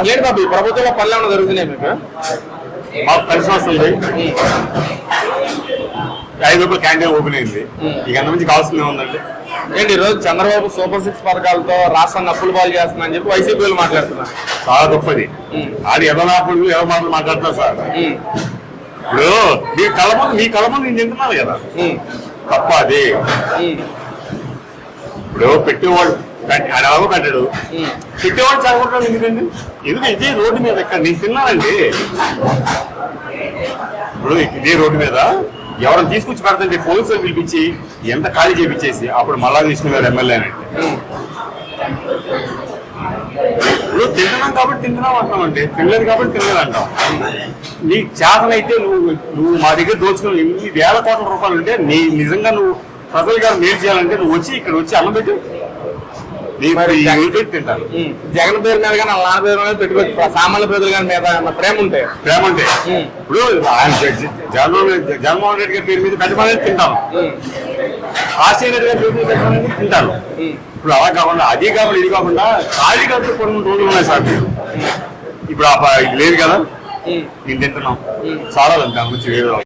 అసలేంటి బాబు ఈ ప్రభుత్వంలో పనులు ఏమైనా జరుగుతున్నాయి మీకు? మాకు కలిసి వస్తుంది ఐదు రూపాయలు క్యాంటీన్ ఓపెన్ అయింది. ఇక నుంచి కావాల్సింది ఉందండి ఏంటి ఈరోజు చంద్రబాబు సూపర్ సిక్స్ పథకాలతో రాష్ట్రాన్ని అప్పులు పాలు చేస్తున్నా అని చెప్పి వైసీపీ వాళ్ళు మాట్లాడుతున్నారు. చాలా గొప్పది. అది ఎవరు ఎవరు మాటలు మాట్లాడుతున్నారు సార్? ఇప్పుడు మీ కళ ముందు మీ కళ ముందు నేను తింటున్నాను కదా. తప్ప అది ఇప్పుడు పెట్టేవాడు ఎలాగో కట్టాడు. ఉమ్. పెట్టేవాడు చదవడం ఎందుకండి? ఎందుకు ఇదే రోడ్డు మీద నేను తిన్నానండి. ఇప్పుడు ఇదే రోడ్డు మీద ఎవరైనా తీసుకొచ్చి పెడతంటే పోలీసులు పిలిపించి ఎంత ఖాళీ చేపించేసి అప్పుడు మళ్ళా తీసుకున్నారు ఎమ్మెల్యే అని. ఇప్పుడు తింటున్నాం కాబట్టి తింటున్నాం అంటాం అంటే తినలేదు కాబట్టి తినలేదు అంటాం. నీకు చేతనైతే నువ్వు నువ్వు మా దగ్గర దోచుకుని ఇన్ని వేల కోట్ల రూపాయలు ఉంటే నీ నిజంగా నువ్వు ప్రజల గారు మేలు చేయాలంటే నువ్వు వచ్చి ఇక్కడ వచ్చి అన్నం పెట్టు. జగన్- పేరు మీద కానీ వాళ్ళ నాన్న పేరు మీద పెట్టుకోవచ్చు. సామాన్య ప్రజల గారి మీద ప్రేమ ఉంటే? ప్రేమ ఉమ్. ఇప్పుడు ఆయన జగన్మోహన్ జగన్మోహన్ రెడ్డి గారి పేరు మీద తింటాను ఉమ్, ఆశయ రెడ్డి గారి పేరు మీద పెట్టమనేది తింటాను ఉమ్. ఇప్పుడు అలా కాకుండా అది కాకుండా ఇది కాకుండా ఖాళీ కట్టు కొన్ని రోజులు ఉన్నాయి సార్ మీరు. ఇప్పుడు లేదు కదా. నేను తింటున్నాం. చాలా దాని గురించి వేరే